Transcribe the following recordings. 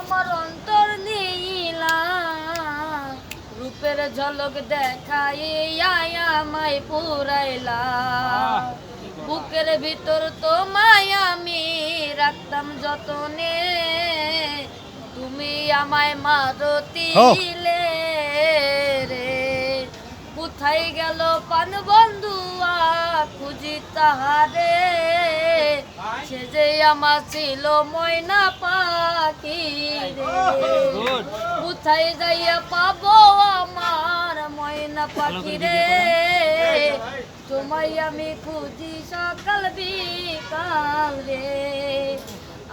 আমার অন্তর নীলা। রূপের ঝলক দেখাই আমায় পুরাইলা। বুকের ভিতর তো আমি রাখতাম যতনে। তুমি আমায় মারতিলে রে। কোথায় গেল পান বন্ধুয়া খুঁজি তাহারে? আমার ছিল ময়না পাখি কোথায় যাইয়া পাবো আমার ময়না পাখি রে। তোমায় আমি খুঁজি সকাল বিকাল রে।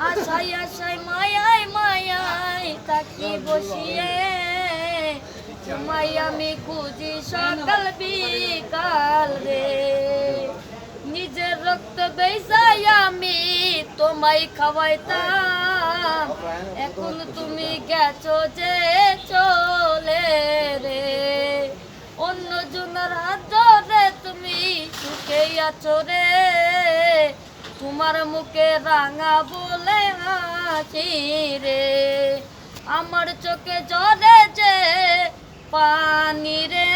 আশাই আশাই মায়াই মায়াই তাকি বসিয়ে। তোমায় আমি খুঁজি সকাল বিকাল রে। নিজের রক্ত আমি তোমায় খাওয়াইতাম। এখন তুমি গেছো যে চলে রে। অন্য জনের হাত ধরে তুমি সুখে আছো রে। তোমার মুখে রাঙা বলে হাসি রে। আমার চোখে জলে যে পানি রে।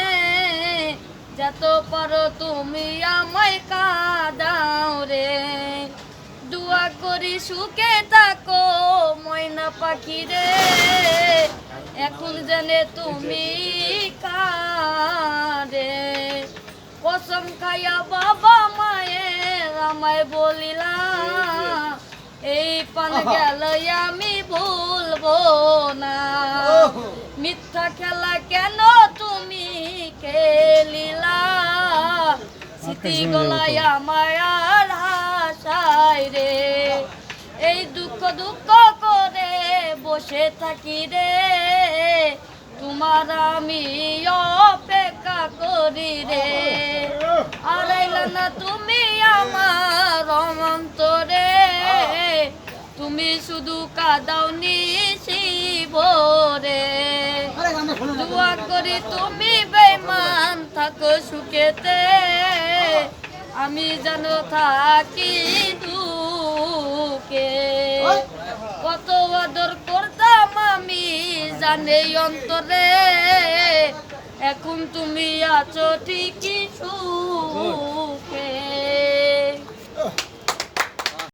যত পারো তুমি আমায় কাদাও সুখে থাকো ময়না পাখি রে। এখন জানে তুমি কারে। কসম খাইয়া বাবা মায়ের আমায় বলিলা এই পান গেল আমি ভুলবো না। মিথ্যা খেলা কেন তুমি খেলিলা? স্মৃতি গলায় আমার হাসায় রে। দুঃখ করে বসে থাকি রে। তোমার আমি অপেক্ষা করি রে। আড়াইলা না তুমি আমার অন্তরে। তুমি শুধু কাদাও নিশিব রে দোয়া করি তুমি বেমান থাকো সুখেতে। আমি যেন থাকি দুঃখে জানে অন্তরে। এখন তুমি আছো ঠিকই